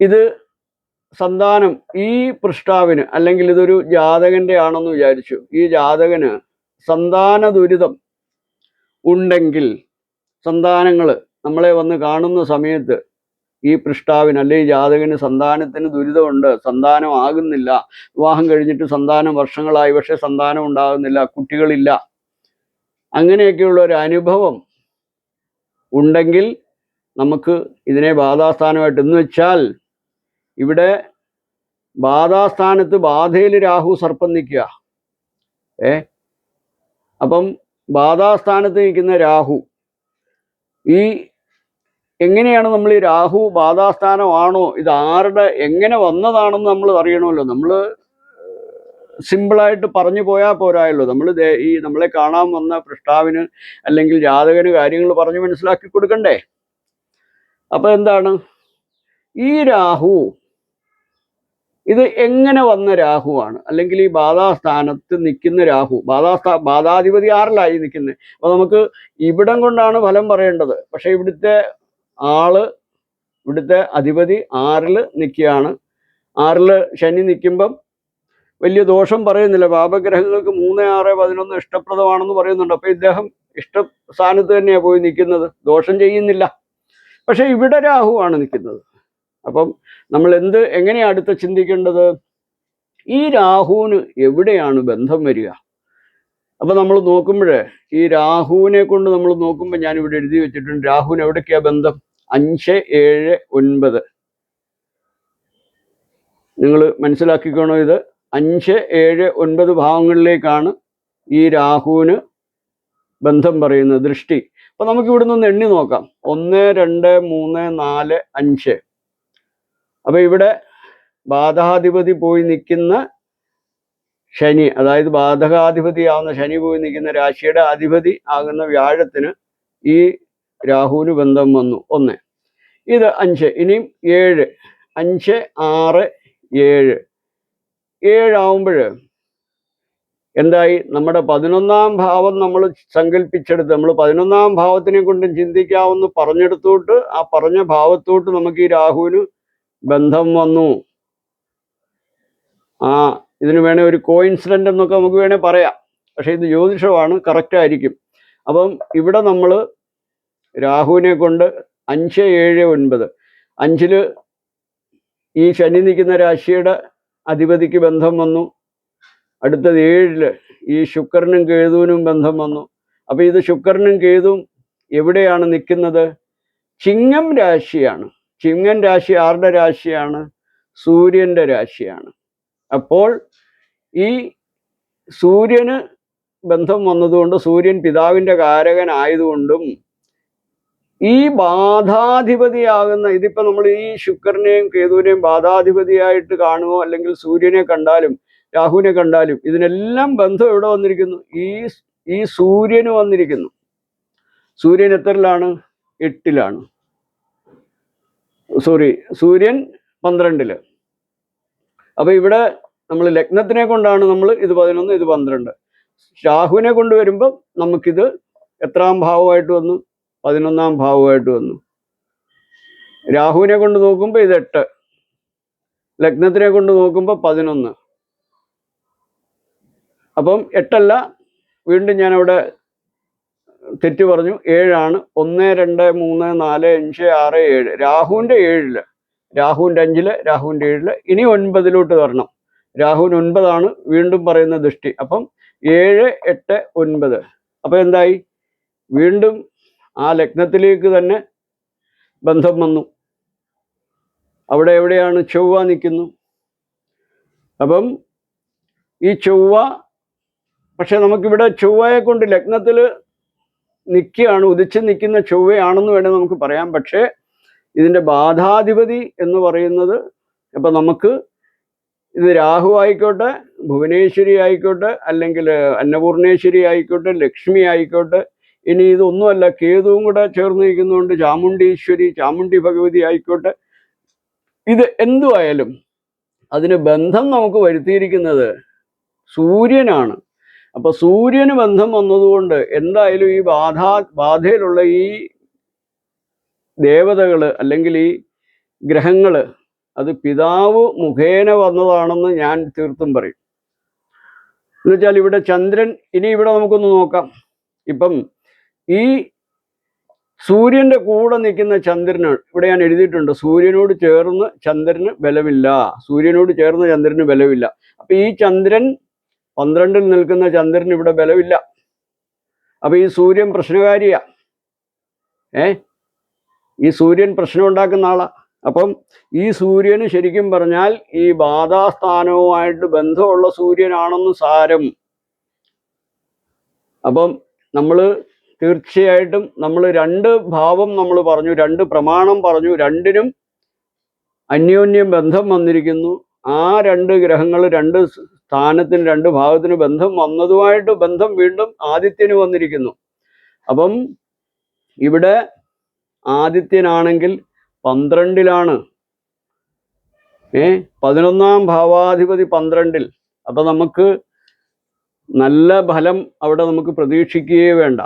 Speaker 1: ഇത് സന്താനം ഈ പൃഷ്ടാവിന് അല്ലെങ്കിൽ ഇതൊരു ജാതകന്റെ ആണെന്ന് വിചാരിച്ചു. ഈ ജാതകന് സന്താന ദുരിതം ഉണ്ടെങ്കിൽ സന്താനങ്ങൾ നമ്മളെ വന്ന് കാണുന്ന സമയത്ത് ഈ പൃഷ്ടാവിന് അല്ലെങ്കിൽ ജാതകന് സന്താനത്തിന് ദുരിതമുണ്ട് സന്താനം ആകുന്നില്ല വിവാഹം കഴിഞ്ഞിട്ട് സന്താനം വർഷങ്ങളായി പക്ഷെ സന്താനം ഉണ്ടാകുന്നില്ല കുട്ടികളില്ല. അങ്ങനെയൊക്കെയുള്ള ഒരു അനുഭവം ഉണ്ടെങ്കിൽ നമുക്ക് ഇതിനെ ബാധാസ്ഥാനമായിട്ട് എന്ന് വെച്ചാൽ ഇവിടെ ബാധാസ്ഥാനത്ത് ബാധയിൽ രാഹു സർപ്പം നിൽക്കുക. ഏ? അപ്പം ബാധാസ്ഥാനത്ത് നിൽക്കുന്ന രാഹു ഈ എങ്ങനെയാണ് നമ്മൾ ഈ രാഹു ബാധാസ്ഥാനമാണോ ഇത് ആരുടെ എങ്ങനെ വന്നതാണെന്ന് നമ്മൾ അറിയണമല്ലോ. നമ്മൾ സിമ്പിളായിട്ട് പറഞ്ഞു പോയാൽ പോരായല്ലോ. നമ്മൾ ഈ നമ്മളെ കാണാൻ വന്ന പൃഷ്ടാവിന് അല്ലെങ്കിൽ ജാതകന് കാര്യങ്ങൾ പറഞ്ഞു മനസ്സിലാക്കി കൊടുക്കണ്ടേ? അപ്പൊ എന്താണ്? ഈ രാഹു ഇത് എങ്ങനെ വന്ന രാഹുവാണ്? അല്ലെങ്കിൽ ഈ ബാധാസ്ഥാനത്ത് നിൽക്കുന്ന രാഹു ബാധാസ്ഥാ ബാധാധിപതി ആറിലായി നിൽക്കുന്നത് അപ്പൊ നമുക്ക് ഇവിടം കൊണ്ടാണ് ഫലം പറയേണ്ടത്. പക്ഷെ ഇവിടുത്തെ ആൾ ഇവിടുത്തെ അധിപതി ആറിൽ നിൽക്കുകയാണ്. ആറിൽ ശനി നിൽക്കുമ്പം വലിയ ദോഷം പറയുന്നില്ല. പാപഗ്രഹങ്ങൾക്ക് മൂന്ന് ആറ് പതിനൊന്ന് ഇഷ്ടപ്രദമാണെന്ന് പറയുന്നുണ്ട്. അപ്പൊ ഇദ്ദേഹം ഇഷ്ട സ്ഥാനത്ത് തന്നെയാണ് പോയി നിൽക്കുന്നത്. ദോഷം ചെയ്യുന്നില്ല. പക്ഷേ ഇവിടെ രാഹുവാണ് നിൽക്കുന്നത്. അപ്പം നമ്മൾ എന്ത് എങ്ങനെയാണ് അടുത്ത് ചിന്തിക്കേണ്ടത്? ഈ രാഹുവിന് എവിടെയാണ് ബന്ധം വരിക? അപ്പൊ നമ്മൾ നോക്കുമ്പോഴേ ഈ രാഹുവിനെ കൊണ്ട് നമ്മൾ നോക്കുമ്പോൾ ഞാൻ ഇവിടെ എഴുതി വെച്ചിട്ടുണ്ട്. രാഹുവിന് എവിടേക്കാ ബന്ധം? അഞ്ച് ഏഴ് ഒൻപത്. നിങ്ങൾ മനസ്സിലാക്കിക്കോണോ ഇത്? അഞ്ച് ഏഴ് ഒൻപത് ഭാവങ്ങളിലേക്കാണ് ഈ രാഹുവിന് ബന്ധം പറയുന്നത് ദൃഷ്ടി. അപ്പൊ നമുക്ക് ഇവിടെ നിന്ന് എണ്ണി നോക്കാം. ഒന്ന് രണ്ട് മൂന്ന് നാല് അഞ്ച്. അപ്പൊ ഇവിടെ ബാധാധിപതി പോയി നിൽക്കുന്ന ശനി അതായത് ബാധകാധിപതി ആവുന്ന ശനി പോയി നിൽക്കുന്ന രാശിയുടെ അധിപതി ആകുന്ന വ്യാഴത്തിന് ഈ രാഹുവിന് ബന്ധം വന്നു. ഒന്ന്. ഇത് അഞ്ച് ഇനിയും ഏഴ് അഞ്ച് ആറ് ഏഴ്. ഏഴാവുമ്പോൾ എന്തായി? നമ്മുടെ പതിനൊന്നാം ഭാവം നമ്മൾ സങ്കല്പിച്ചെടുത്ത് നമ്മൾ പതിനൊന്നാം ഭാവത്തിനെ കൊണ്ട് ചിന്തിക്കാവുന്ന പറഞ്ഞെടുത്തോട്ട് ആ പറഞ്ഞ ഭാവത്തോട്ട് നമുക്ക് ഈ രാഹുവിന് ബന്ധം വന്നു. ആ ഇതിന് വേണേ ഒരു കോയിൻസിഡന്റ് എന്നൊക്കെ നമുക്ക് വേണേ പറയാം. പക്ഷേ ഇത് ജ്യോതിഷമാണ് കറക്റ്റ് ആയിരിക്കും. അപ്പം ഇവിടെ നമ്മൾ രാഹുവിനെ കൊണ്ട് അഞ്ച് ഏഴ് ഒൻപത്. അഞ്ചിൽ ഈ ശനി നിൽക്കുന്ന രാശിയുടെ അധിപതിക്ക് ബന്ധം വന്നു. അടുത്തത് ഏഴിൽ ഈ ശുക്രനും കേതുവിനും ബന്ധം വന്നു. അപ്പോൾ ഇത് ശുക്രനും കേതുവും എവിടെയാണ് നിൽക്കുന്നത്? ചിങ്ങം രാശിയാണ്. ചിങ്ങൻ രാശി ആരുടെ രാശിയാണ്? സൂര്യന്റെ രാശിയാണ്. അപ്പോൾ ഈ സൂര്യന് ബന്ധം വന്നതുകൊണ്ട് സൂര്യൻ പിതാവിന്റെ കാരകനായതുകൊണ്ടും ഈ ബാധാധിപതിയാകുന്ന ഇതിപ്പോ നമ്മൾ ഈ ശുക്രനെയും കേതുവിനെയും ബാധാധിപതിയായിട്ട് കാണുമോ? അല്ലെങ്കിൽ സൂര്യനെ കണ്ടാലും രാഹുവിനെ കണ്ടാലും ഇതിനെല്ലാം ബന്ധം എവിടെ വന്നിരിക്കുന്നു? ഈ ഈ സൂര്യന് വന്നിരിക്കുന്നു. സൂര്യൻ എത്രയിലാണ്? എട്ടിലാണ്. സോറി സൂര്യൻ പന്ത്രണ്ടിൽ. അപ്പൊ ഇവിടെ നമ്മൾ ലഗ്നത്തിനെ കൊണ്ടാണ് നമ്മൾ ഇത് പതിനൊന്ന് ഇത് പന്ത്രണ്ട്. രാഹുവിനെ കൊണ്ടുവരുമ്പോൾ നമുക്കിത് എത്രാം ഭാവമായിട്ട് വന്നു? പതിനൊന്നാം ഭാവമായിട്ട് വന്നു. രാഹുവിനെ കൊണ്ട് നോക്കുമ്പോൾ ഇത് എട്ട്. ലഗ്നത്തിനെ കൊണ്ട് നോക്കുമ്പോൾ പതിനൊന്ന്. അപ്പം എട്ടല്ല വീണ്ടും ഞാൻ അവിടെ തെറ്റ് പറഞ്ഞു. ഏഴാണ്. ഒന്ന് രണ്ട് മൂന്ന് നാല് അഞ്ച് ആറ് ഏഴ്. രാഹുവിന്റെ ഏഴിൽ. രാഹുവിന്റെ അഞ്ചിൽ രാഹുവിന്റെ ഏഴിൽ. ഇനി ഒൻപതിലോട്ട് വരണം. രാഹുവിന് ഒൻപതാണ് വീണ്ടും പറയുന്ന ദൃഷ്ടി. അപ്പം ഏഴ് എട്ട് ഒൻപത്. അപ്പം എന്തായി? വീണ്ടും ആ ലഗ്നത്തിലേക്ക് തന്നെ ബന്ധം വന്നു. അവിടെ എവിടെയാണ് ചൊവ്വ നിൽക്കുന്നു? അപ്പം ഈ ചൊവ്വ പക്ഷെ നമുക്കിവിടെ ചൊവ്വയെ കൊണ്ട് ലഗ്നത്തിൽ നിൽക്കുകയാണ് ഉദിച്ച് നിൽക്കുന്ന ചൊവ്വയാണെന്ന് വേണേൽ നമുക്ക് പറയാം. പക്ഷേ ഇതിന്റെ ബാധാധിപതി എന്ന് പറയുന്നത് അപ്പം നമുക്ക് ഇത് രാഹു ആയിക്കോട്ടെ ഭുവനേശ്വരി ആയിക്കോട്ടെ അല്ലെങ്കിൽ അന്നപൂർണേശ്വരി ആയിക്കോട്ടെ ലക്ഷ്മി ആയിക്കോട്ടെ ഇനി ഇതൊന്നുമല്ല കേതുവും കൂടെ ചേർന്ന് നിൽക്കുന്നതുകൊണ്ട് ചാമുണ്ടീശ്വരി ചാമുണ്ടി ഭഗവതി ആയിക്കോട്ടെ. ഇത് എന്തുമായാലും അതിന് ബന്ധം നമുക്ക് വരുത്തിയിരിക്കുന്നത് സൂര്യനാണ്. അപ്പൊ സൂര്യന് ബന്ധം വന്നതുകൊണ്ട് എന്തായാലും ഈ ബാധ ബാധയിലുള്ള ഈ ദേവതകൾ അല്ലെങ്കിൽ ഈ ഗ്രഹങ്ങൾ അത് പിതാവ് മുഖേന വന്നതാണെന്ന് ഞാൻ തീർത്തും പറയും. എന്നുവെച്ചാൽ ഇവിടെ ചന്ദ്രൻ ഇനി ഇവിടെ നമുക്കൊന്ന് നോക്കാം. ഇപ്പം ഈ സൂര്യന്റെ കൂടെ നിൽക്കുന്ന ചന്ദ്രന് ഇവിടെ ഞാൻ എഴുതിയിട്ടുണ്ട് സൂര്യനോട് ചേർന്ന് ചന്ദ്രന് ബലമില്ല. സൂര്യനോട് ചേർന്ന് ചന്ദ്രന് ബലമില്ല. അപ്പൊ ഈ ചന്ദ്രൻ പന്ത്രണ്ടിൽ നിൽക്കുന്ന ചന്ദ്രന് ഇവിടെ ബലമില്ല. അപ്പൊ ഈ സൂര്യൻ പ്രശ്നകാരിയാ. ഏ? ഈ സൂര്യൻ പ്രശ്നം ഉണ്ടാക്കുന്ന ആളാ. അപ്പം ഈ സൂര്യന് ശരിക്കും പറഞ്ഞാൽ ഈ ബാധാസ്ഥാനവുമായിട്ട് ബന്ധമുള്ള സൂര്യനാണെന്ന് സാരം. അപ്പം നമ്മൾ തീർച്ചയായിട്ടും നമ്മൾ രണ്ട് ഭാവം നമ്മൾ പറഞ്ഞു രണ്ട് പ്രമാണം പറഞ്ഞു രണ്ടിനും അന്യോന്യം ബന്ധം വന്നിരിക്കുന്നു. ആ രണ്ട് ഗ്രഹങ്ങൾ രണ്ട് സ്ഥാനത്തിന് രണ്ട് ഭാഗത്തിന് ബന്ധം വന്നതുമായിട്ട് ബന്ധം വീണ്ടും ആദിത്യന് വന്നിരിക്കുന്നു. അപ്പം ഇവിടെ ആദിത്യനാണെങ്കിൽ പന്ത്രണ്ടിലാണ്. ഏ പതിനൊന്നാം ഭാവാധിപതി പന്ത്രണ്ടിൽ. അപ്പൊ നമുക്ക് നല്ല ഫലം അവിടെ നമുക്ക് പ്രതീക്ഷിക്കുകയേ വേണ്ട.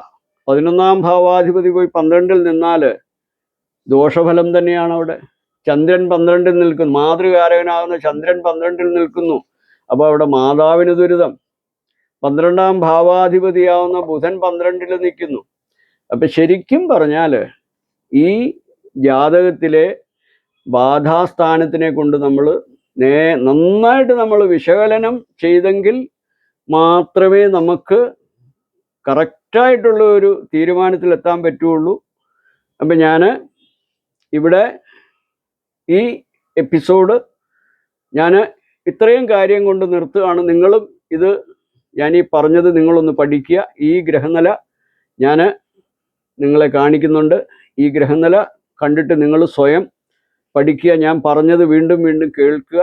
Speaker 1: പതിനൊന്നാം ഭാവാധിപതി പോയി പന്ത്രണ്ടിൽ നിന്നാൽ ദോഷഫലം തന്നെയാണ് അവിടെ. ചന്ദ്രൻ പന്ത്രണ്ടിൽ നിൽക്കുന്നു. മാതൃകാരകനാകുന്ന ചന്ദ്രൻ പന്ത്രണ്ടിൽ നിൽക്കുന്നു. അപ്പോൾ അവിടെ മാതാവിന് ദുരിതം. പന്ത്രണ്ടാം ഭാവാധിപതിയാവുന്ന ബുധൻ പന്ത്രണ്ടിൽ നിൽക്കുന്നു. അപ്പൊ ശരിക്കും പറഞ്ഞാൽ ഈ ജാതകത്തിലെ ബാധാസ്ഥാനത്തിനെ കൊണ്ട് നമ്മൾ നേ നന്നായിട്ട് നമ്മൾ വിശകലനം ചെയ്തെങ്കിൽ മാത്രമേ നമുക്ക് കറക്റ്റായിട്ടുള്ള ഒരു തീരുമാനത്തിൽ എത്താൻ പറ്റുള്ളൂ. അപ്പം ഞാൻ ഇവിടെ ഈ എപ്പിസോഡ് ഞാൻ ഇത്രയും കാര്യം കൊണ്ട് നിർത്തുകയാണ്. നിങ്ങളും ഇത് ഞാൻ ഈ പറഞ്ഞത് നിങ്ങളൊന്ന് പഠിക്കുക. ഈ ഗ്രഹനില ഞാൻ നിങ്ങളെ കാണിക്കുന്നുണ്ട്. ഈ ഗ്രഹനില കണ്ടിട്ട് നിങ്ങൾ സ്വയം പഠിക്കുക. ഞാൻ പറഞ്ഞത് വീണ്ടും വീണ്ടും കേൾക്കുക.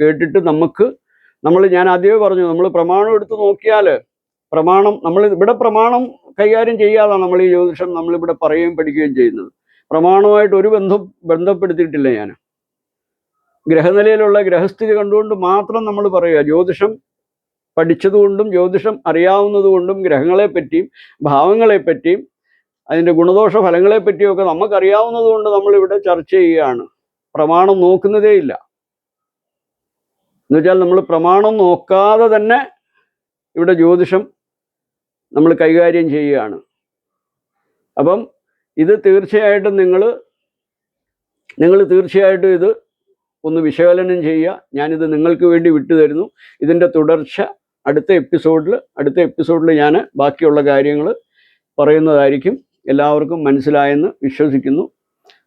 Speaker 1: കേട്ടിട്ട് നമുക്ക് നമ്മൾ ഞാൻ ആദ്യമേ പറഞ്ഞു നമ്മൾ പ്രമാണം എടുത്ത് നോക്കിയാൽ പ്രമാണം നമ്മൾ ഇവിടെ പ്രമാണം കൈകാര്യം ചെയ്യാതാണ് നമ്മൾ ഈ ജ്യോതിഷം നമ്മളിവിടെ പറയുകയും പഠിക്കുകയും ചെയ്യുന്നത്. പ്രമാണമായിട്ട് ഒരു ബന്ധം ബന്ധപ്പെടുത്തിയിട്ടില്ല ഞാൻ. ഗ്രഹനിലയിലുള്ള ഗ്രഹസ്ഥിതി കണ്ടുകൊണ്ട് മാത്രം നമ്മൾ പറയുക. ജ്യോതിഷം പഠിച്ചതുകൊണ്ടും ജ്യോതിഷം അറിയാവുന്നതുകൊണ്ടും ഗ്രഹങ്ങളെപ്പറ്റിയും ഭാവങ്ങളെപ്പറ്റിയും ഭാവങ്ങളെ പറ്റിയും അതിന്റെ ഗുണദോഷ ഫലങ്ങളെപ്പറ്റിയും ഒക്കെ നമുക്കറിയാവുന്നതുകൊണ്ട് നമ്മളിവിടെ ചർച്ച ചെയ്യുകയാണ്. പ്രമാണം നോക്കുന്നതേ ഇല്ല. എന്നുവെച്ചാൽ നമ്മൾ പ്രമാണം നോക്കാതെ തന്നെ ഇവിടെ ജ്യോതിഷം നമ്മൾ കൈകാര്യം ചെയ്യുകയാണ്. അപ്പം ഇത് തീർച്ചയായിട്ടും നിങ്ങൾ നിങ്ങൾ തീർച്ചയായിട്ടും ഇത് ഒന്ന് വിശകലനം ചെയ്യുക. ഞാനിത് നിങ്ങൾക്ക് വേണ്ടി വിട്ടുതരുന്നു ഇതിന്റെ തുടർച്ച അടുത്ത എപ്പിസോഡിൽ അടുത്ത എപ്പിസോഡിൽ ഞാൻ ബാക്കിയുള്ള കാര്യങ്ങൾ പറയുന്നതായിരിക്കും. എല്ലാവർക്കും മനസ്സിലായെന്ന് വിശ്വസിക്കുന്നു.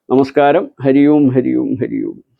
Speaker 1: നമസ്കാരം. ഹരിയും ഹരിയും ഹരിയും.